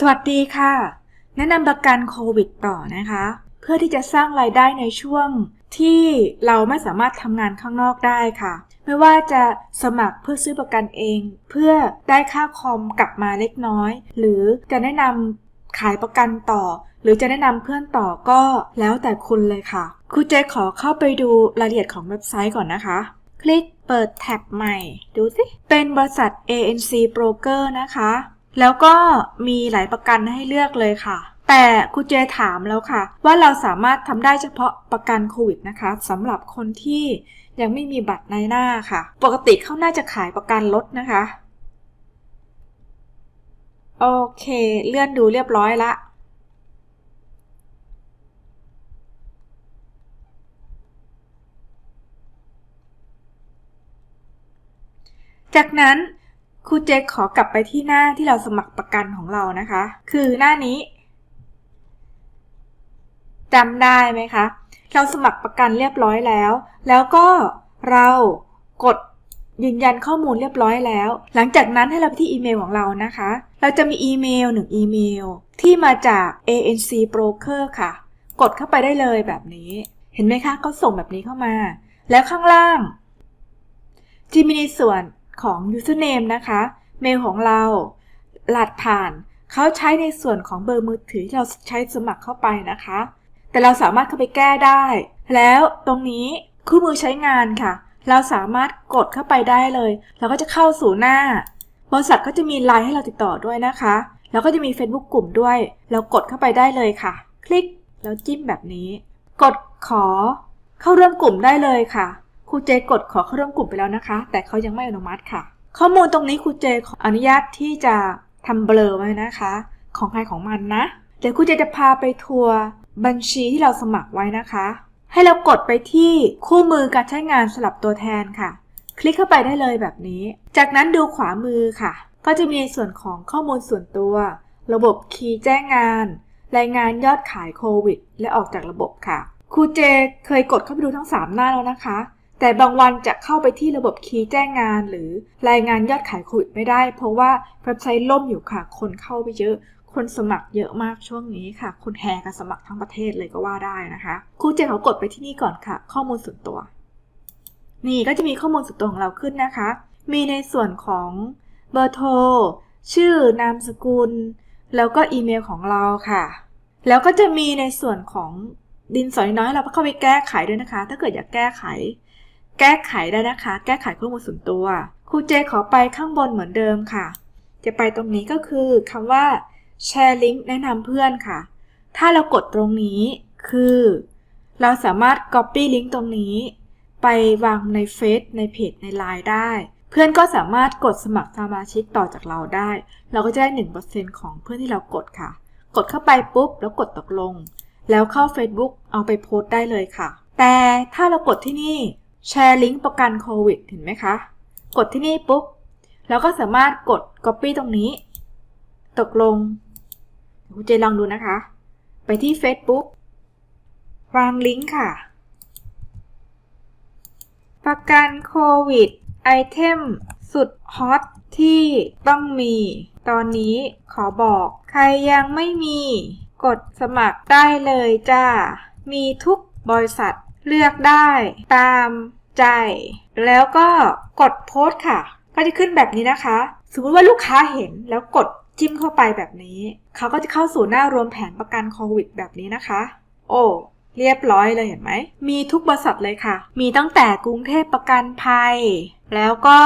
สวัสดีค่ะ แนะนำประกันโควิดต่อนะคะ เพื่อที่จะสร้างรายได้ในช่วงที่เราไม่สามารถทำงานข้างนอกได้ค่ะ ไม่ว่าจะสมัครเพื่อซื้อประกันเอง เพื่อได้ค่าคอมกลับมาเล็กน้อย หรือจะแนะนำขายประกันต่อ หรือจะแนะนำเพื่อนต่อก็แล้วแต่คุณเลยค่ะครูเจขอเข้าไปดูรายละเอียดของเว็บไซต์ก่อนนะคะ คลิกเปิดแท็บใหม่ ดูสิเป็นบริษัท ANC Broker นะคะ แล้วก็มีหลายประกันให้เลือกเลยค่ะ แต่ครูเจถามแล้วค่ะ ว่าเราสามารถทำได้เฉพาะประกันโควิดนะคะสำหรับคนที่ยังไม่มีบัตรในหน้าค่ะ ปกติเขาน่าจะขายประกันรถนะคะ โอเค เลื่อนดูเรียบร้อยละจากนั้น ครูเจคขอกลับไปที่หน้าที่เราสมัครประกันของเรานะคะ คือหน้านี้จำได้ไหมคะ เราสมัครประกันเรียบร้อยแล้ว แล้วก็เรากดยืนยันข้อมูลเรียบร้อยแล้ว หลังจากนั้นให้เราไปที่อีเมลของเรานะคะ เราจะมีอีเมลหนึ่งอีเมล ที่มาจาก ANC Broker ค่ะ กดเข้าไปได้เลยแบบนี้ เห็นไหมคะเขาส่งแบบนี้เข้ามา แล้วข้างล่างที่มีในส่วน ของ username นะคะ เมลของเราหลัดผ่านเขาใช้ในส่วนของเบอร์มือถือที่เราใช้สมัครเข้าไปนะคะ แต่เราสามารถเข้าไปแก้ได้ แล้วตรงนี้คู่มือใช้งานค่ะ เราสามารถกดเข้าไปได้เลย เราก็จะเข้าสู่หน้า บริษัทก็จะมีไลน์ให้เราติดต่อด้วยนะคะ แล้วก็จะมี Facebook กลุ่มด้วย เรากดเข้าไปได้เลยค่ะ คลิกแล้วจิ้มแบบนี้ กดขอ เข้าร่วมกลุ่มได้เลยค่ะ รูเจกดขอเข้าร่วมกลุ่มไปแล้วนะคะ แต่เขายังไม่อนุมัติค่ะ ข้อมูลตรงนี้ครูเจขออนุญาตที่จะทำเบลอไว้นะคะ ของใครของมันนะ เดี๋ยวครูเจจะพาไปทัวร์บัญชีที่เราสมัครไว้นะคะ ให้เรากดไปที่คู่มือการใช้งานสลับตัวแทนค่ะ คลิกเข้าไปได้เลยแบบนี้ จากนั้นดูขวามือค่ะ ก็จะมีส่วนของข้อมูลส่วนตัว ระบบคีย์แจ้งงาน รายงานยอดขายโควิด และออกจากระบบค่ะครูเจเคยกดเข้าไปดูทั้ง 3 หน้าแล้วนะคะ แต่บางวันจะเข้าไปที่ระบบคีย์แจ้งงาน หรือรายงานยอดขายโควิดไม่ได้ เพราะว่าเว็บไซต์ล่มอยู่ค่ะ คนเข้าไปเยอะ คนสมัครเยอะมากช่วงนี้ค่ะ คนแห่กันสมัครทั้งประเทศเลยก็ว่าได้นะคะ ครูเจเขากดไปที่นี่ก่อนค่ะ ข้อมูลส่วนตัว นี่ก็จะมีข้อมูลส่วนตัวของเราขึ้นนะคะ มีในส่วนของเบอร์โทรชื่อนามสกุล แล้วก็อีเมลของเราค่ะ แล้วก็จะมีในส่วนของดินสอน้อยเราก็เข้าไปแก้ไขด้วยนะคะ ถ้าเกิดอยากแก้ไข แก้ไขได้นะคะ แก้ไขข้อมูลส่วนตัว ครูเจขอไปข้างบนเหมือนเดิมค่ะ จะไปตรงนี้ก็คือคำว่าแชร์ลิงก์แนะนำเพื่อนค่ะ ถ้าเรากดตรงนี้คือ เราสามารถ Copy ลิงก์ตรงนี้ ไปวางในเฟซในเพจในไลน์ได้ เพื่อนก็สามารถกดสมัครสมาชิกต่อจากเราได้ เราก็จะได้ 1%ของเพื่อนที่เรากดค่ะ กดเข้าไปปุ๊บ แล้วกดตกลง แล้วเข้า Facebook เอาไปโพสต์ได้เลยค่ะ แต่ถ้าเรากดที่นี่ แชร์ลิงก์ประกันโควิดเห็นไหมคะ กดที่นี่ปุ๊บเราก็สามารถกด Copy ตรงนี้ ตกลงคุณเจลองดูนะคะ ไปที่ Facebook วางลิงก์ค่ะ ประกันโควิดไอเทมสุดฮอตที่ต้องมี ตอนนี้ขอบอก ใครยังไม่มี กดสมัครได้เลยจ้า มีทุกบริษัทเลือกได้ตาม ใจ แล้วก็กดโพสต์ค่ะ ก็จะขึ้นแบบนี้นะคะ สมมติว่าลูกค้าเห็นแล้วกดจิ้มเข้าไปแบบนี้ เขาก็จะเข้าสู่หน้ารวมแผนประกันโควิดแบบนี้นะคะ โอ้เรียบร้อยเลยเห็นไหม มีทุกบริษัทเลยค่ะ มีตั้งแต่กรุงเทพประกันภัย แล้วก็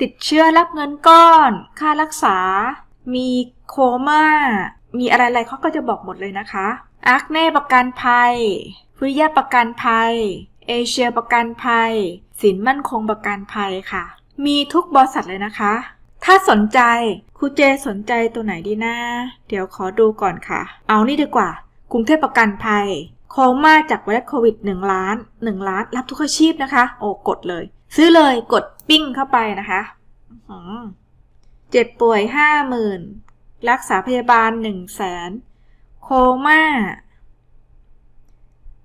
ติดเชื้อรับเงินก้อน ค่ารักษา มีโคม่า มีอะไรๆเขาก็จะบอกหมดเลยนะคะอาร์คเน่ประกันภัย ฟุริยะประกันภัย เอเชียประกันภัย สินมั่นคงประกันภัยค่ะ มีทุกบริษัทเลยนะคะ ถ้าสนใจครูเจสนใจตัวไหนดีนะ เดี๋ยวขอดูก่อนค่ะ เอานี่ดีกว่า กรุงเทพประกันภัย โคม่าจากไวรัสโควิด 1 ล้าน 1 ล้าน รับทุกอาชีพนะคะ โอ้กดเลย ซื้อเลยกดปิ้งเข้าไปนะคะอื้อหือเจ็บป่วย50,000รักษาพยาบาล1 0 0 0 0แสนโคม่า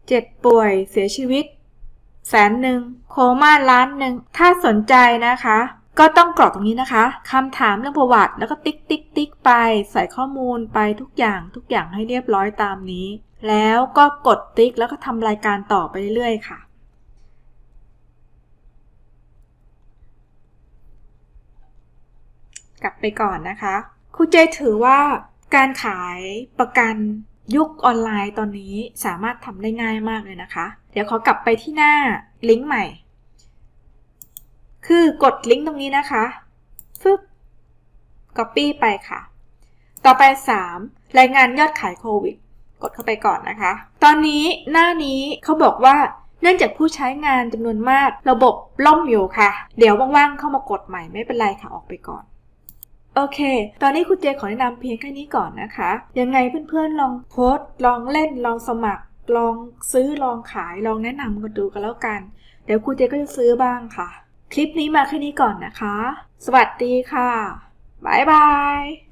เจ็บป่วยเสียชีวิต แสนหนึ่งโคม่าล้านหนึ่งถ้าสนใจนะคะ ก็ต้องกรอกตรงนี้นะคะคำถามเรื่องประวัติ แล้วก็ติ๊กติ๊กติ๊กไปใส่ข้อมูลไปทุกอย่างทุกอย่างให้เรียบร้อยตามนี้ แล้วก็กดติ๊กแล้วก็ทำรายการต่อไปเรื่อยๆค่ะกลับไปก่อนนะคะครูเจถือว่าการขายประกัน ยุคออนไลน์ตอนนี้สามารถทำได้ง่ายมากเลยนะคะ เดี๋ยวขอกลับไปที่หน้าลิงก์ใหม่ คือกดลิงก์ตรงนี้นะคะฟึบ Copy ไปค่ะ ต่อไป 3 รายงานยอดขายโควิด กดเข้าไปก่อนนะคะ ตอนนี้หน้านี้เขาบอกว่าเนื่องจากผู้ใช้งานจำนวนมาก ระบบล่มอยู่ค่ะ เดี๋ยวว่างๆเข้ามากดใหม่ไม่เป็นไรค่ะออกไปก่อน โอเค ตอนนี้คุณเจขอแนะนำเพียงแค่นี้ก่อนนะคะ ยังไงเพื่อนๆลองโพสลองเล่น ลองสมัคร ลองซื้อ ลองขาย ลองแนะนำกันดูกันแล้วกัน เดี๋ยวคุณเจก็จะซื้อบ้างค่ะ คลิปนี้มาแค่นี้ก่อนนะคะ สวัสดีค่ะ บ๊ายบาย